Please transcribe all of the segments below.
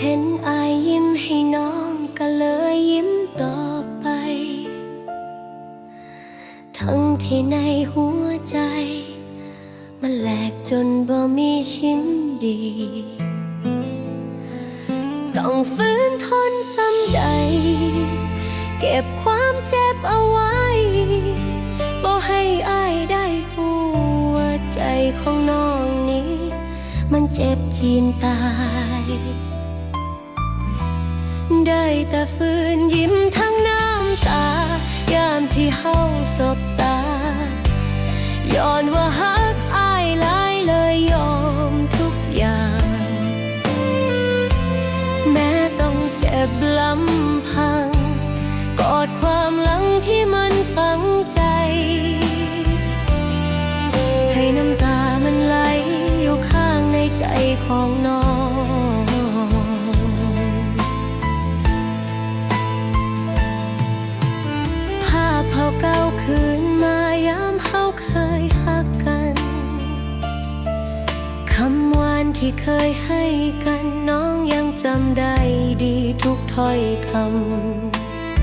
เห็นอายยิ้มให้น้องก็เลยยิ้มต่อไป ทั้งที่ในหัวใจ มันแหลกจนบ่มีชิ้นดี ต้องฝืนทนซ้ำใด เก็บความเจ็บเอาไว้บ่ให้อายได้หัวใจของน้องนี้ มันเจ็บจีนตาย ได้แต่ฝืนยิ้มทั้งน้ำตา ยามที่เฮาสบตา ย้อนว่าฮักอายหลายเลยยอมทุกอย่าง แม้ต้องเจ็บลำพัง กอดความหลังที่มันฝังใจ ให้น้ำตามันไหลอยู่ข้างในใจของน้อง ที่เคยให้กันน้องยังจำได้ดีทุกถ้อยค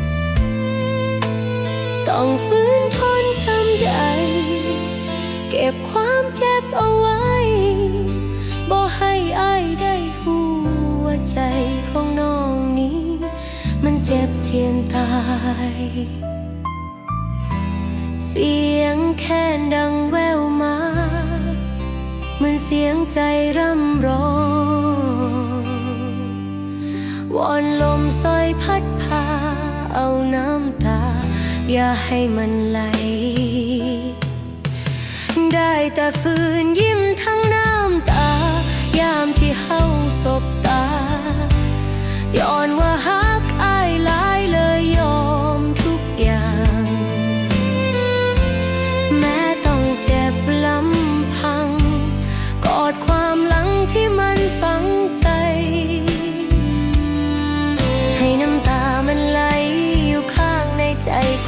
ำ ต้องฟื้นทนซ้ำใด เก็บความเจ็บเอาไว้ บ่ให้อายได้หัวใจของน้องนี้ มันเจ็บเจียนตาย เสียงแค่นดังแววมา มือนเสียงใจร่ำร้องวอนลมซอยพัดพา เอาน้ำตา อย่าให้มันไหล ได้แต่ฝืนยิ้มทั้งน้ำตา ยามที่เฮาสบตาย้อนว่า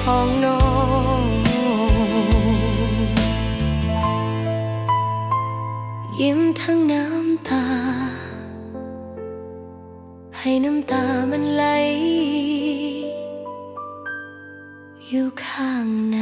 ของน้องยิ้มทั้งน้ำตา ให้น้ำตามันไหล อยู่ข้างใน